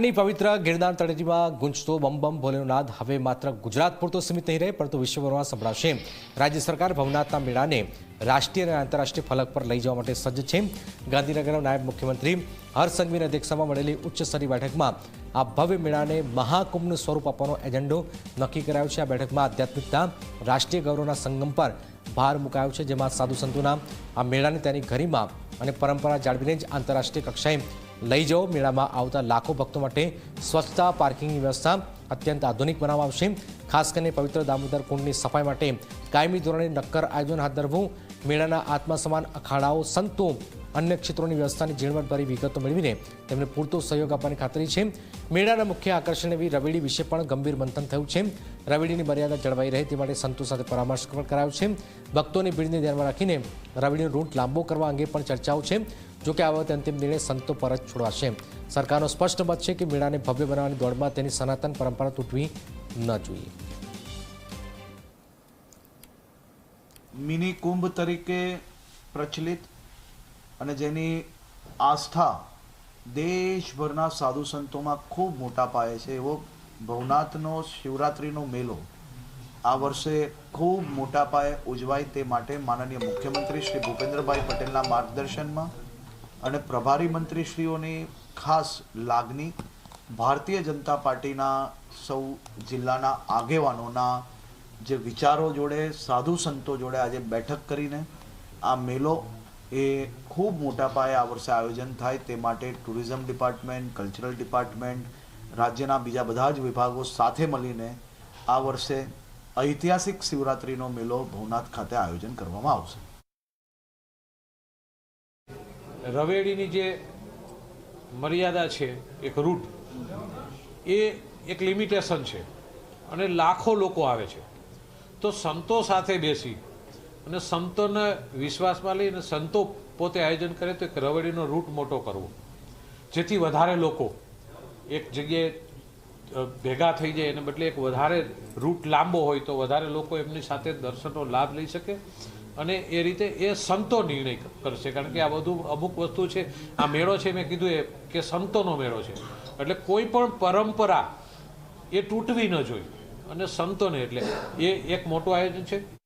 ની પવિત્ર ગિરનાર તળેટીમાં ગુંજતો બમ બમ ભોલેનો નાદ. હવે માત્ર ગુજરાત પૂરતો સીમિત નહીં રહે, પરંતુ વિશ્વભરમાં સંભળાશે. રાજ્ય સરકાર ભવનાથના મેળાને રાષ્ટ્રીય અને આંતરરાષ્ટ્રીય ફલક પર લઈ જવા માટે સજ્જ છે. ગાંધીનગરના નાયબ મુખ્યમંત્રી હર્ષ સંઘવીની અધ્યક્ષતામાં મળેલી ઉચ્ચ સ્તરીય બેઠકમાં આ ભવ્ય મેળાને મહાકુંભનું સ્વરૂપ આપવાનો એજન્ડો નક્કી કરાયો છે. આ બેઠકમાં આધ્યાત્મિકતા, રાષ્ટ્રીય ગૌરવના સંગમ પર ભાર મુકાયો છે, જેમાં સાધુ સંતોના આ મેળાને તેની ગરિમા અને પરંપરા જાળવીને જ આંતરરાષ્ટ્રીય કક્ષાએ લઈ જાઓ. મેળામાં આવતા લાખો ભક્તો માટે સ્વચ્છતા પાર્કિંગની વ્યવસ્થા અત્યંત આધુનિક બનાવવામાં આવશે ખાસ કરીને પવિત્ર દામોદર કુંડની સફાઈ માટે કાયમી ધોરણે નક્કર આયોજન હાથ ધરવું, મેળાના આત્મા સમાન અખાડાઓ, સંતો, અન્ય ક્ષેત્રોની વ્યવસ્થાની ઝીણવટભરી વિગતો મેળવીને તેમને પૂરતો સહયોગ આપવાની ખાતરી છે. મેળાના મુખ્ય આકર્ષણ એવી રવેડી વિશે પણ ગંભીર મંથન થયું છે. રવેડીની મર્યાદા જળવાઈ રહે તે માટે સંતો સાથે પરામર્શ પણ કરાયો છે. ભક્તોની ભીડને ધ્યાનમાં રાખીને રવેડીનો રૂટ લાંબો કરવા અંગે પણ ચર્ચાઓ છે. જોકે આ વખતે અંતિમ નિર્ણય સંતો પર જ છોડાશે સરકારનો સ્પષ્ટ મત છે કે મેળાને ભવ્ય બનાવવાની દોડમાં તેની સનાતન પરંપરા તૂટવી ન જોઈએ. મિની કુંભ તરીકે પ્રચલિત અને જેની આસ્થા દેશભરના સાધુ સંતોમાં ખૂબ મોટા પાયે છે. એવો ભવનાથનો શિવરાત્રિનો મેલો આ વર્ષે ખૂબ મોટા પાયે ઉજવાય તે માટે માનનીય મુખ્યમંત્રી શ્રી ભૂપેન્દ્રભાઈ પટેલના માર્ગદર્શનમાં અને પ્રભારી મંત્રીશ્રીઓની ખાસ લાગણી ભારતીય જનતા પાર્ટીના સૌ જિલ્લાના આગેવાનોના જે વિચારો જોડે, સાધુ સંતો જોડે આજે બેઠક કરીને આ મેલો એ ખૂબ મોટા પાયે આ વર્ષે આયોજન થાય તે માટે ટુરિઝમ ડિપાર્ટમેન્ટ, કલ્ચરલ ડિપાર્ટમેન્ટ, રાજ્યના બીજા બધા જ વિભાગો સાથે મળીને આ વર્ષે ઐતિહાસિક શિવરાત્રિનો મેળો ભવનાથ ખાતે આયોજન કરવામાં આવશે. રવેડીની જે મર્યાદા છે, એક રૂટ, એ એક લિમિટેશન છે. અને લાખો લોકો આવે છે. તો સંતો સાથે બેસી અને સંતોને વિશ્વાસમાં લઈને સંતો પોતે આયોજન કરે તો એક રવડીનો રૂટ મોટો કરવો. જેથી વધારે લોકો એક જગ્યાએ ભેગા થઈ જાય. એને બદલે એક વધારે રૂટ લાંબો હોય તો વધારે લોકો એમની સાથે દર્શનનો લાભ લઈ શકે. અને એ રીતે એ સંતો નિર્ણય કરશે. કારણ કે આ બધું અમુક વસ્તુ છે. આ મેળો છે, મેં કીધું એ, કે સંતોનો મેળો છે. એટલે કોઈ પણ પરંપરા એ તૂટવી ન જોઈએ. અને સંતોને એટલે એ એક મોટું આયોજન છે.